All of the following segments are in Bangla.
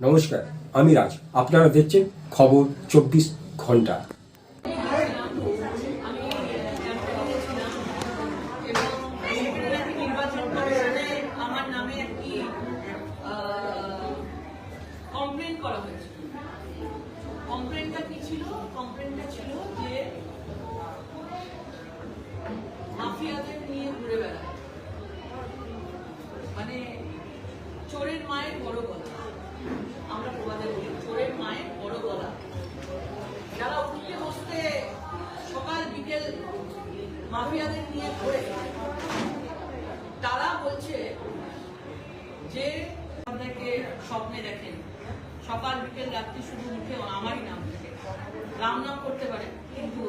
নমস্কার আমি রাজ। আপনারা দেখছেন খবর চব্বিশ ঘণ্টা। মানে চোরের মায়ের বড় গলা আমরা প্রবাদে বলি চোরের মায়ের বড় গলা যারা উঠতে বসতে সকাল বিকেল মাফিয়াদের নিয়ে ঘোরে তারা বলছে যে আপনাকে স্বপ্নে দেখেন। সকাল, বিকেল, রাত্রি শুধু মুখে আমারই নাম থাকে। রাম নাম করতে পারেন, কিন্তু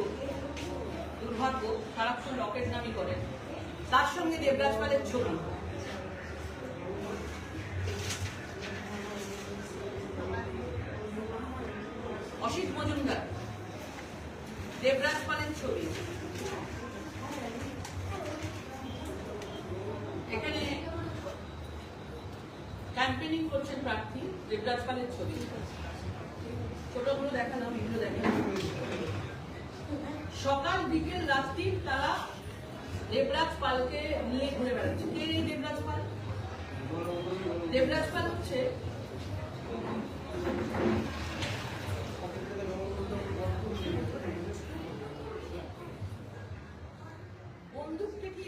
দুর্ভাগ্য সারাক্ষণ রকেট নামই করেন তার সঙ্গে দেবরাজ পালের ছবি। অসিত মজুমদার, দেবরাজ পালের ছবি। ক্যাম্পেনিং করছেন প্রার্থী দেবরাজ পালের ছবি। ছোটগুলো দেখালাম, এগুলো দেখালাম। সকাল বিকেল রাত্রি তারা দেবরাজ পালকে নিয়ে ঘুরে বেড়াচ্ছে। কে এই দেবরাজ পাল? দেবরাজ পাল হচ্ছে বন্দুকটা কি